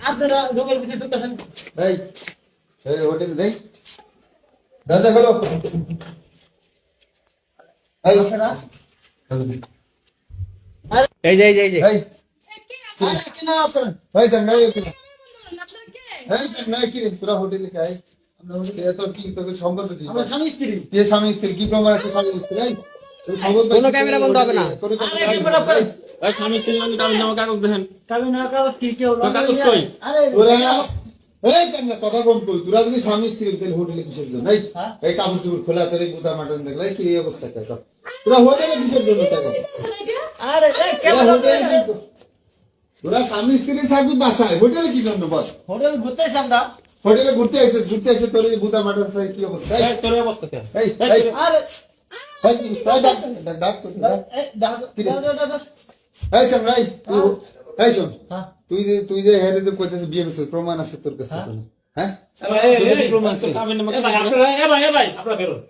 আপনারা ঢোকের ভিতরে ঢুকতেছেন এই এই হোটেল দেই। দাদা ফেলো এই এই যে এই যে এই যে। এই আরে কেন আপনারা? এই সামনে এই ওখানে। এই সামনে কি তোরা হোটেলে খাই। এ কি তোর সম্পর্ক কি? আমরা স্বামী স্ত্রী। কে স্বামী স্ত্রী? কি প্রমাণ আছে স্বামী স্ত্রী? এই কোনো ক্যামেরা বন্ধ হবে না। কোনো ক্যামেরা ওই স্বামী স্ত্রী আমি কামি নামা কাগজ দেখেন কাবি না কাগজ কি কেউ তো কাগজ কই? আরে তোরা এই সামনে কথা কম কই তোরা যদি স্বামী স্ত্রী তাহলে হোটেলে কিসের জন্য এই হ্যাঁ? এই কাপড় চোপড় খোলা তোর এই বুতা মাটন দেখলে কি এই অবস্থা কে তোরা হোটেলে কিসের জন্য টাকা আরে এই কেমন হোটেলে তোরা স্বামী স্ত্রী থাকবি বাসায় হোটেলে কি জন্য বল হোটেল ঘুরতেছি আমরা হোটেলে ঘুরতে আসিস ঘুরতে এসে তোর এই বুতা মাটন কি অবস্থা এই, এই, তোর অবস্থা কে এই এই, এই আরে এই কি অবস্থা? এই, ডাক, ডাক, ডাক ডাক। এই শোন তুই এই শোন হ্যাঁ তুই যে তুই যে হেরে যে কইতেছিস বিয়ে করছিস প্রমাণ আছে তোর কাছে হ্যাঁ? প্রমাণ আছে? ভাই ভাই আপনারা বেরোন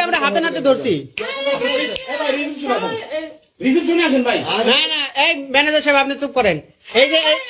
আমরা হাতে নাতে ধরছি ভাই ভাই এই ম্যানেজার সাহেব আপনি চুপ করেন এই যে এই-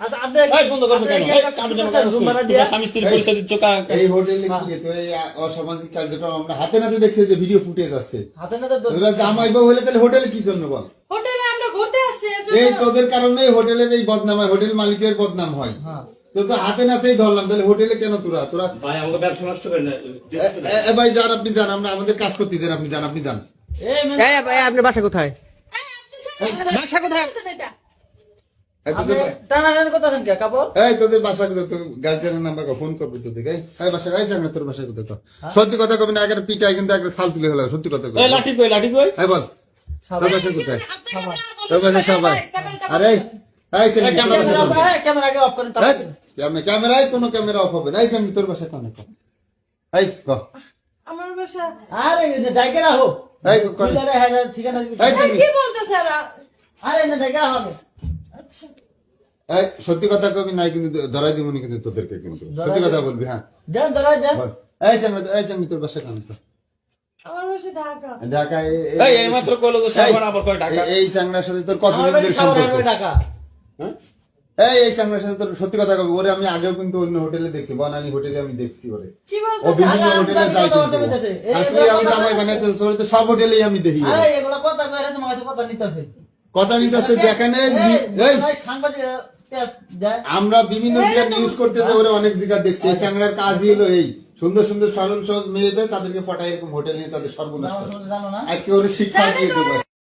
আচ্ছা আপনি এই, বন্ধ করবে কেন? এই, কামি নামা কাগজ রুম ভাড়া তোমরা স্বামী স্ত্রীর পরিচয় দিচ্ছ কা- এই হোটেলে কি রে, এই অসামাজিক কার্যক্রম আমরা হাতে নাতে দেখছি যে ভিডিও ফুটেজ আছে হাতে নাতে দোষ জামাই বউ হলে তাহলে হোটেলে কি জন্য বল? হোটেলে আমরা ঘুরতে আসছি এই তোদের কারণে হোটেলের এই বদনাম হয় হোটেল মালিকের বদনাম হয়। হ্যাঁ। তো তো হাতে নাতেই ধরলাম তাহলে হোটেলে কেন তোরা? তোরা ভাই আমাকে ব্যবসা নষ্ট করেন না এ- এ- এ ভাই যান আপনি যান আমরা আমাদের কাজ করতে দেন আপনি যান আপনি যান। এই আপনি বাসা কোথায়? বাসা কোথায়? সত্যি কথা কবি না আগের পিটাই কিন্তু একটা সাল তুলে হলো সত্যি কথা কবি। এই, লাঠি কই লাঠি কই? এই বল তোর বাসা কোথায়? ক্যামেরা তোর বাসা সবাই আরে এই, সেন ক্যামেরায় কোনো ক্যামেরা অফ হবে না। এই সেন তোর বাসা কোন এই ক। আমার বাসা। আরে ডাইকে রাখো। এই ক- কর। বুঝারে হ্যাঁ ঠিকানা কি বলতেছে আরে না ডাইকে হবে এই সত্যি কথা কবি নাই কিন্তু ধরাই দিবনি কিন্তু তোদেরকে কিন্তু। সত্যি কথা বলবি হ্যাঁ। দেন ধরা দেন। এই এই তোর বাসা কোন আমার ঢাকা। ঢাকা এই এই কইলো তো সাবান আবার কয় টাকা এই চাংড়ার সাথে তোর কত আমার বাড়ি দিনের সাবার সম্পর্ক? হারবে হ্যাঁ? এই এই চাংড়ার সাথে তোর সত্যি কথা কবি ওরে আমি আগেও কিন্তু অন্য হোটেলে দেখছি বনানী হোটেলে আমি দেখছি ওরে। কি ও বিভিন্ন হোটেলে আমি যাই কিন্তু আর তুই আমার জামাই বানাইতে তোর তো সব হোটেলেই আমি দেখি। আরে এগুলা কথা কইরা তোমার কাছে কথা নিতেছে। কথা নিতেছে যেখানে আমরা বিভিন্ন জায়গায় নিউজ করতে যাই ওরা অনেক জায়গা দেখছি। এই চ্যাংড়ার কাজই হলো এই। সুন্দর সুন্দর সরল সহজ মেয়ে তাদেরকে ফটাই এরকম হোটেল নিয়ে তাদের সর্বনাশ আজকে ওর শিক্ষা দিয়ে দেবো।